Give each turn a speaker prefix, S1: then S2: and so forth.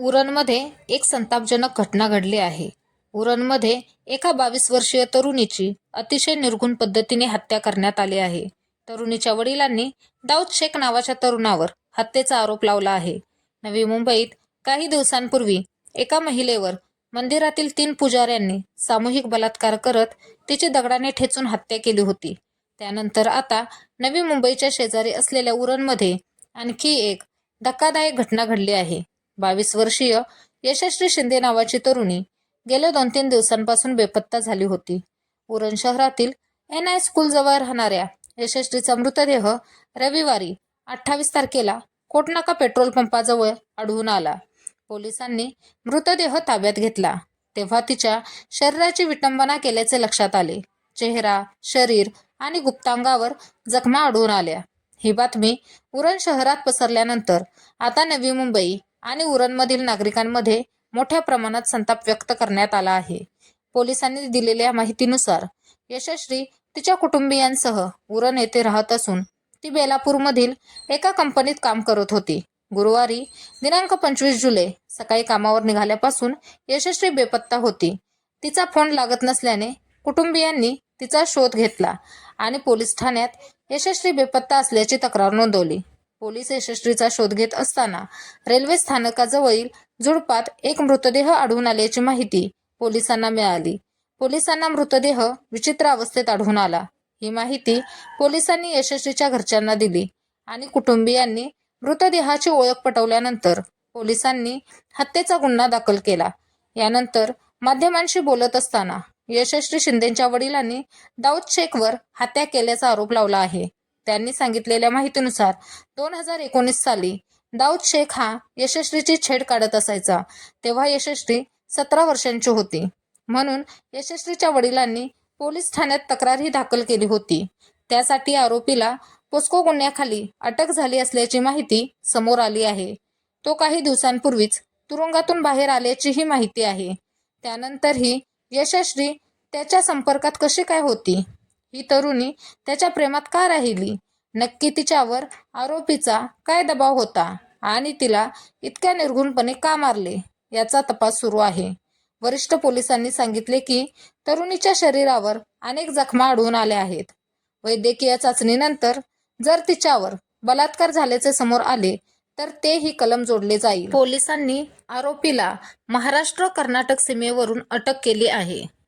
S1: उरणमध्ये एक संतापजनक घटना घडली आहे. उरणमध्ये एका बावीस वर्षीय तरुणीची अतिशय निर्घुण पद्धतीने हत्या करण्यात आली आहे. तरुणीच्या वडिलांनी दाऊद शेख नावाच्या तरुणावर हत्येचा आरोप लावला आहे. नवी मुंबईत काही दिवसांपूर्वी एका महिलेवर मंदिरातील तीन पुजाऱ्यांनी सामूहिक बलात्कार करत तिची दगडाने ठेचून हत्या केली होती. त्यानंतर आता नवी मुंबईच्या शेजारी असलेल्या उरणमध्ये आणखी एक धक्कादायक घटना घडली आहे. बावीस वर्षीय यशस्वी शिंदे नावाची तरुणी गेल्या दोन तीन दिवसांपासून बेपत्ता झाली होती. उरण शहरातील एन आय स्कूलजवळ राहणाऱ्या यशस्वीचा मृतदेह रविवारी अठ्ठावीस तारखेला कोटनाका पेट्रोल पंपाजवळ आढळून आला. पोलिसांनी मृतदेह ताब्यात घेतला. तेव्हा तिच्या शरीराची विटंबना केल्याचे लक्षात आले. चेहरा शरीर आणि गुप्तांगावर जखमा आढळून आल्या. ही बातमी उरण शहरात पसरल्यानंतर आता नवी मुंबई आणि उरणमधील नागरिकांमध्ये मोठ्या प्रमाणात संताप व्यक्त करण्यात आला आहे. पोलिसांनी दिलेल्या माहितीनुसार यशस्वी तिच्या कुटुंबियांसह उरण येथे राहत असून ती बेलापूरमधील एका कंपनीत काम करत होती. गुरुवारी दिनांक पंचवीस जुलै सकाळी कामावर निघाल्यापासून यशस्वी बेपत्ता होती. तिचा फोन लागत नसल्याने कुटुंबियांनी तिचा शोध घेतला आणि पोलीस ठाण्यात यशस्वी बेपत्ता असल्याची तक्रार नोंदवली. पोलीस यशस्वीचा शोध घेत असताना रेल्वे स्थानकाजवळील झुडपात एक मृतदेह आढळून आल्याची माहिती पोलिसांना मिळाली. पोलिसांना मृतदेह विचित्र अवस्थेत आढळून आला. ही माहिती पोलिसांनी यशस्वीच्या घरच्यांना दिली आणि कुटुंबियांनी मृतदेहाची ओळख पटवल्यानंतर पोलिसांनी हत्येचा गुन्हा दाखल केला. यानंतर माध्यमांशी बोलत असताना यशस्वी शिंदेच्या वडिलांनी दाऊद शेखवर हत्या केल्याचा आरोप लावला आहे. त्यांनी सांगितलेल्या माहितीनुसार दोन हजार एकोणीस साली दाऊद शेख हा यशस्वीची छेड काढत असायचा. तेव्हा यशस्वी सतरा वर्षांची होती. म्हणून यशस्वीच्या वडिलांनी पोलीस ठाण्यात तक्रारही दाखल केली होती. त्यासाठी आरोपीला पोस्को गुन्ह्याखाली अटक झाली असल्याची माहिती समोर आली आहे. तो काही दिवसांपूर्वीच तुरुंगातून बाहेर आल्याचीही माहिती आहे. त्यानंतरही यशस्वी त्याच्या संपर्कात कशी काय होती? ही तरुणी त्याच्या प्रेमात का राहिली? नक्की तिच्यावर आरोपीचा काय दबाव होता? आणि तिला इतक्या निर्घुणपणे का मारले? याचा तपास सुरू आहे. वरिष्ठ पोलिसांनी सांगितले की तरुणीच्या शरीरावर अनेक जखमा आढळून आल्या आहेत. वैद्यकीय चाचणीनंतर जर तिच्यावर बलात्कार झाल्याचे समोर आले तर तेही कलम जोडले जाईल. पोलिसांनी आरोपीला महाराष्ट्र कर्नाटक सीमेवरून अटक केली आहे.